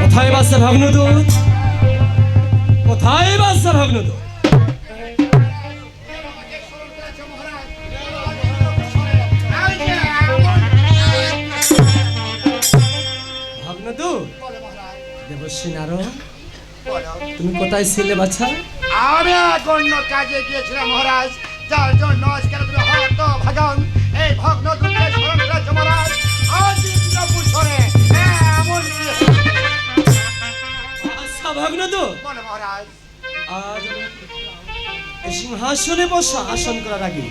কোথায় বাচ্চা ভগ্নদূত কোথায় বাচ্চা ভগ্নদূত ভগ্নদূত দেবশ্রী নারদ? তুমি কোথায় ছিলে বাচ্চা আমি অন্য কাজে গিয়েছিলাম মহারাজ। যার জন্য আজকের তুমি হয়তো ভাগন এই ভগ্ন দুঃখে স্মরণ করেছ মহারাজ। আজ ইন্দ্রপুষণে এমন কি হয়েছে? আচ্ছা মহারাজ। আজ সিংহাসনে বসা আসন করার আগে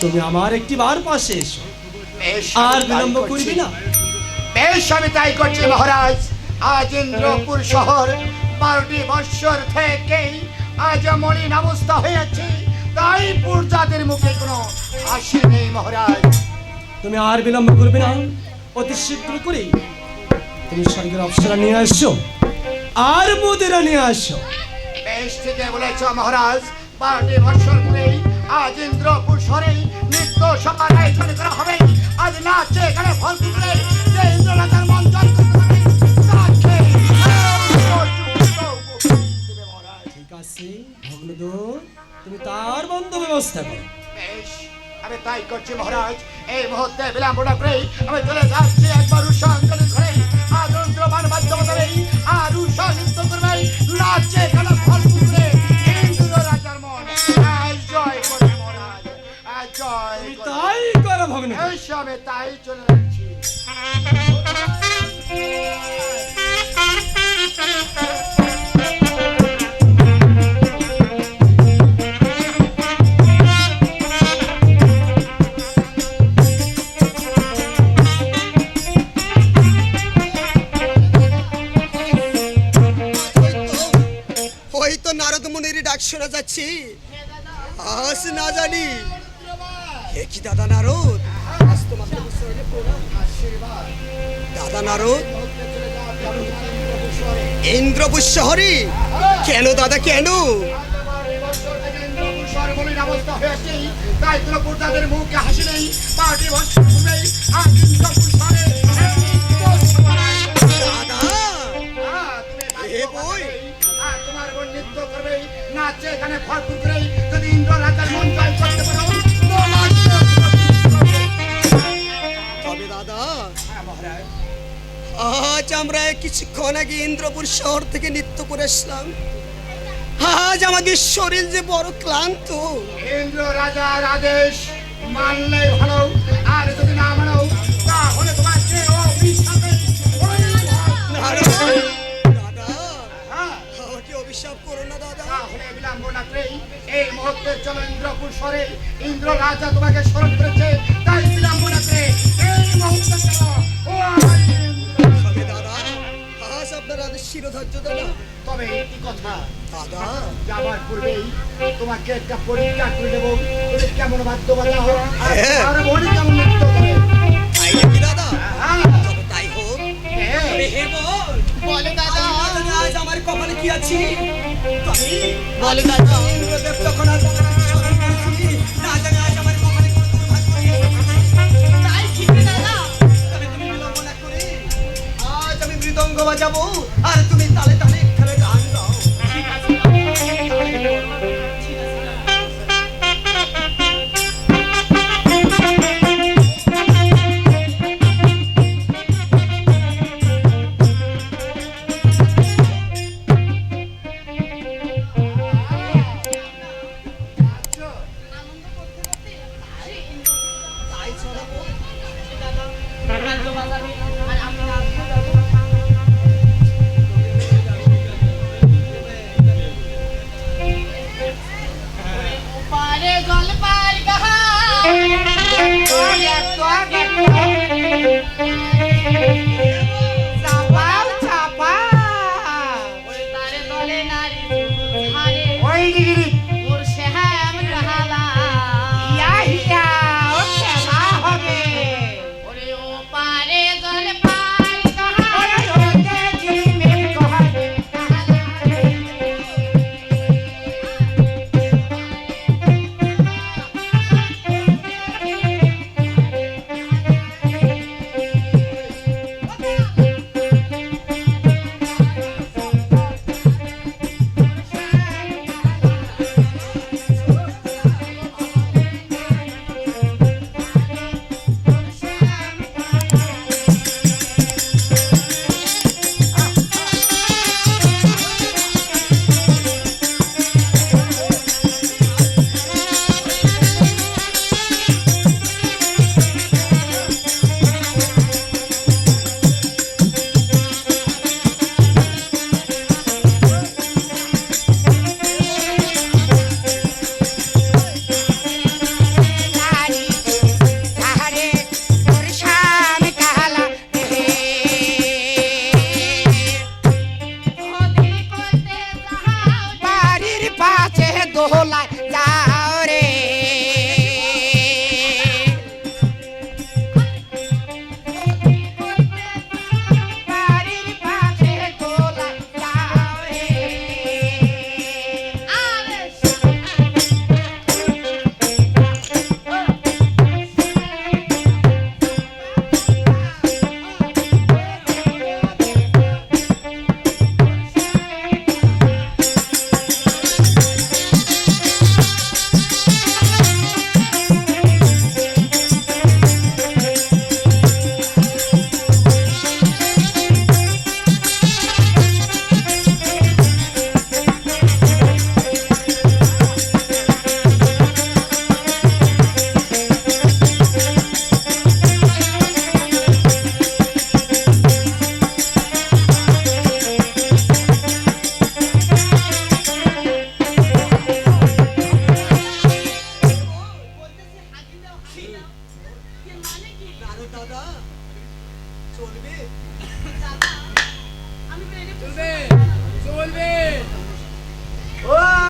তুমি আমার একটি বার পাশে এসো। আর বিলম্ব করবি না। বেশ আমি তাই করছি মহারাজ। আজ ইন্দ্রপুর শহর বারোটি বৎসর থেকেই আজ মলিন অবস্থা হয়েছে। তাই পূর্জাদের মুখে কোনো হাসি নেই মহারাজ। তুমি আর বিলম্ব করবে না। অতি শীঘ্র করে। তুমি স্বর্গের অপসরা নিয়ে আসো আর মুদিরা নিয়ে আসো বেশ থেকে বলেছ মহারাজ। বারোটি বৎসর ধরেই আজ ইন্দ্রপুর শহরে নৃত্য সভার আয়োজন করা হবে। আজ নাচে এখানে ফল তুলে যে ইন্দ্রনাথের আছে তুমি তার বন্ধ ব্যবস্থা করো। আমি তাই করছি মহারাজ। এই মুহূর্তে বিলম্বটা করেই আমি চলে যাচ্ছি একবার উৎসাহজনের ঘরে। আজ ইন্দ্রমান মাধ্যম দেবেই আর উৎসাহ নৃত্য করবে নাচে এখানে ওই তো নারদ মুনির ডাক শোনা যাচ্ছি। আস না জানি। হে কি দাদা নারদ? আজ তো মাত্র বুঝতে পারলে প্রণাম। দাদা নারদ? ইন্দ্রপুর শহরে কেন দাদা, কেন? তাই তোর পূর্জাদের মুখে হাসি নেই, পার্টি বর্ষণ নেই, আর ইন্দ্রপুর শহরে এখানে ভরপুর যদি ইন্দ্র রাজার মন জয় করতে পারো তবে দাদা হ্যাঁ, আজ আমরা কিছুক্ষণ আগে ইন্দ্রপুর শহর থেকে নৃত্য করে আসলাম আজ আমাদের শরীর যে বড় ক্লান্ত। ইন্দ্র রাজার আদেশ মানলে ভালো আর এই মুহূর্তে চলো ইন্দ্রপুর স্বরে ইন্দ্র রাজা তোমাকে স্মরণ করেছে তাই বিলম্ব না এই মুহূর্তে চলো। ও আমার তবে দাদা আজ আপনার আদেশ শিরোধার্য দাদা। তবে একটি কথা। দাদা? যাবার পূর্বেই তোমাকে একটা পরীক্ষা করে দেবো কেমন বাদ্য বাজা হোক হ্যাঁ। আর কেমন নাকি দাদা? হ্যাঁ, তাই হোক। হ্যাঁ। বলে। দাদা। আমার কপালে কি আছে? আর তুমি বিলম্ব না করে আর তুমি তালে